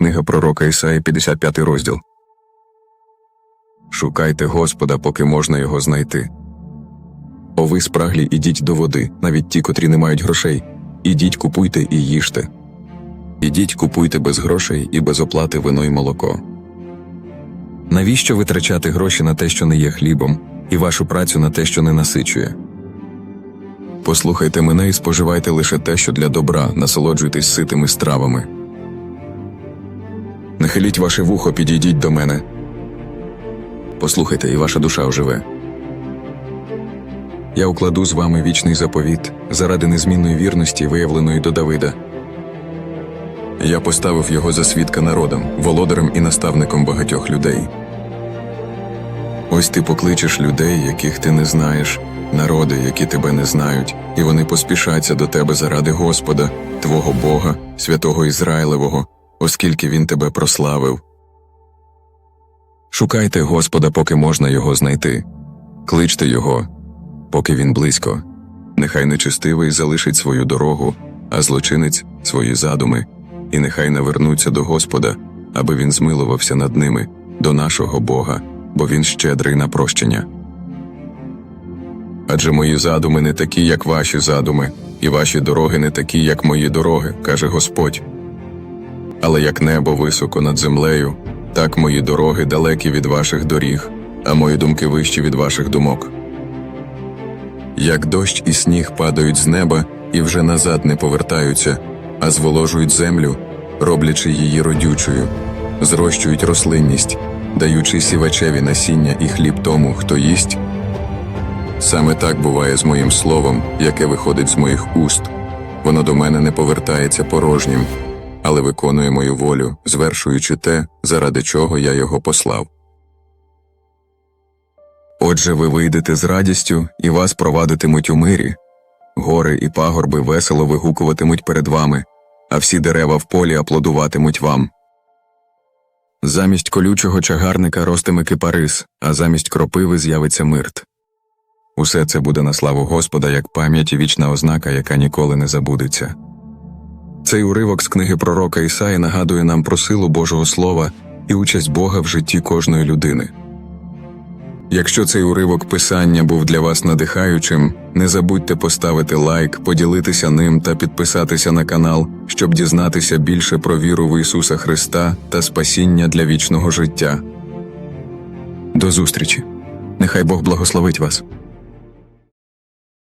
Книга пророка Ісаї, 55 розділ. Шукайте Господа, поки можна його знайти. О ви спраглі, ідіть до води, навіть ті, котрі не мають грошей. Ідіть, купуйте і їжте. Ідіть, купуйте без грошей і без оплати вино й молоко. Навіщо витрачати гроші на те, що не є хлібом, і вашу працю на те, що не насичує? Послухайте мене і споживайте лише те, що для добра, насолоджуйтесь ситими стравами. Нахиліть ваше вухо, підійдіть до мене. Послухайте, і ваша душа оживе. Я укладу з вами вічний заповіт заради незмінної вірності, виявленої до Давида. Я поставив його за свідка народам, володарем і наставником багатьох людей. Ось ти покличеш людей, яких ти не знаєш, народи, які тебе не знають, і вони поспішаться до тебе заради Господа, твого Бога, святого Ізраїлевого, оскільки він тебе прославив. Шукайте Господа, поки можна його знайти, кличте його, поки він близько. Нехай нечистивий залишить свою дорогу, а злочинець свої задуми, і нехай навернуться до Господа, аби він змилувався над ними, до нашого Бога, бо він щедрий на прощення. Адже мої задуми не такі, як ваші задуми, і ваші дороги не такі, як мої дороги, каже Господь. Але як небо високо над землею, так мої дороги далекі від ваших доріг, а мої думки вищі від ваших думок. Як дощ і сніг падають з неба і вже назад не повертаються, а зволожують землю, роблячи її родючою, зрощують рослинність, даючи сівачеві насіння і хліб тому, хто їсть. Саме так буває з моїм словом, яке виходить з моїх уст. Воно до мене не повертається порожнім, але виконує мою волю, звершуючи те, заради чого я його послав. Отже, ви вийдете з радістю і вас провадитимуть у мирі. Гори і пагорби весело вигукуватимуть перед вами, а всі дерева в полі аплодуватимуть вам. Замість колючого чагарника ростиме кипарис, а замість кропиви з'явиться мирт. Усе це буде на славу Господа як пам'ять і вічна ознака, яка ніколи не забудеться. Цей уривок з книги пророка Ісаї нагадує нам про силу Божого Слова і участь Бога в житті кожної людини. Якщо цей уривок писання був для вас надихаючим, не забудьте поставити лайк, поділитися ним та підписатися на канал, щоб дізнатися більше про віру в Ісуса Христа та спасіння для вічного життя. До зустрічі! Нехай Бог благословить вас.